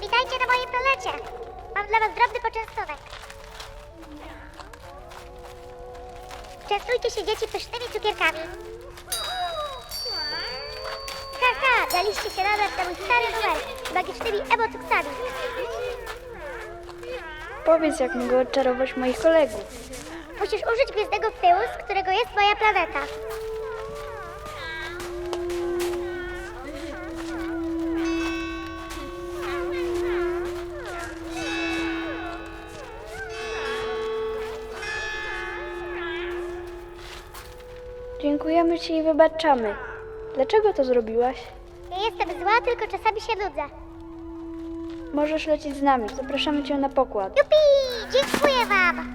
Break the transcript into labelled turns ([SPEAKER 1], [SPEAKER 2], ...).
[SPEAKER 1] Witajcie na mojej planecie. Mam dla was drobny poczęstunek. Częstujcie się dzieci pysznymi cukierkami. Daliście się nabrać na mój stary numer z magicznymi emotuksami.
[SPEAKER 2] Powiedz, jak mogę odczarować moich kolegów.
[SPEAKER 1] Musisz użyć gwiezdnego pyłu, z którego jest moja planeta.
[SPEAKER 2] Dziękujemy Ci i wybaczamy. Dlaczego to zrobiłaś?
[SPEAKER 1] Nie jestem zła, tylko czasami się nudzę.
[SPEAKER 2] Możesz lecieć z nami. Zapraszamy cię na pokład.
[SPEAKER 1] Jupi! Dziękuję wam!